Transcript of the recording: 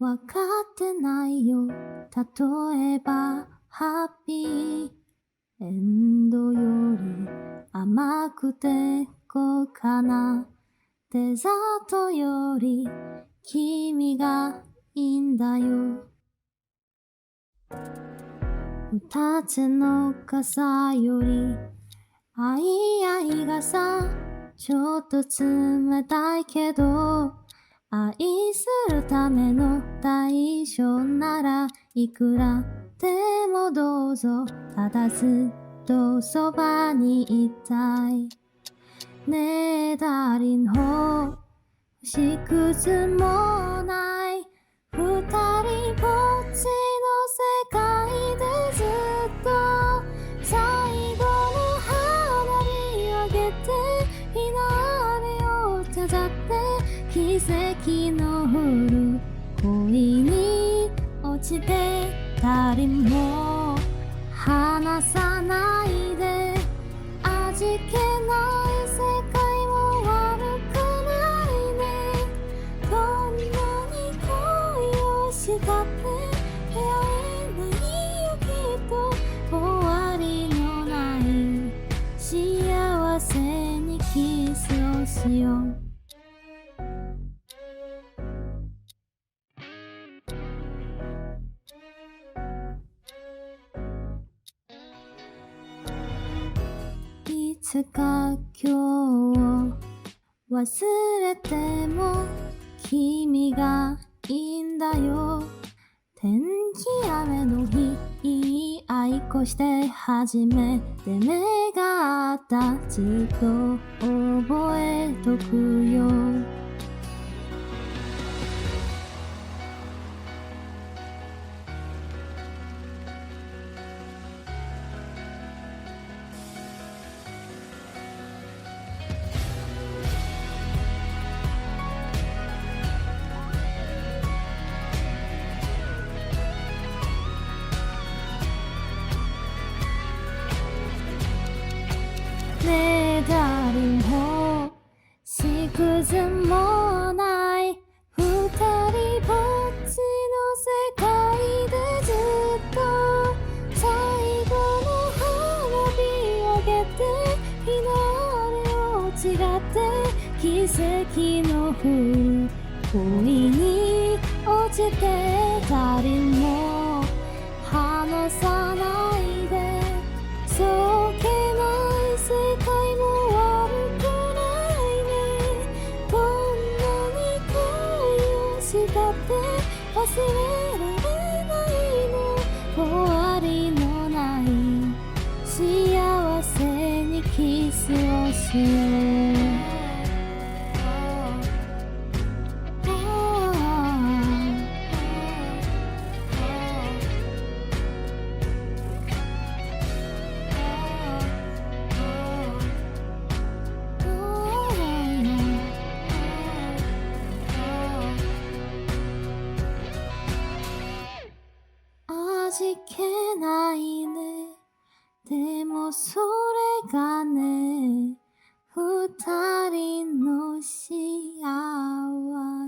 わかってないよ。例えばハッピー。エンドより甘くて高価な。デザートより君がいいんだよ。二つの傘よりあいあいがさちょっと冷たいけど愛するための代償ならいくらでもどうぞ。ただずっとそばにいたい。ねえダーリンほしくずもない。二人ぼっちの世界でずっと。最後の花火上げてひなれを飾って。奇跡の降る恋に落ちて誰も離さないで味気ない世界も悪くないねどんなに恋をしたって出会えないよきっと終わりのない幸せにキスをしようつか今日を忘れても君がいいんだよ。天気雨の日いい愛こして初めて目が合った。ずっと覚えとくよ。くずもない二人ぼっちの世界でずっと最後の花火上げてひなれを違って奇跡の降る恋に落ちて誰も離さないしたって忘れられないの。けないね。でもそれがね二人の幸せ。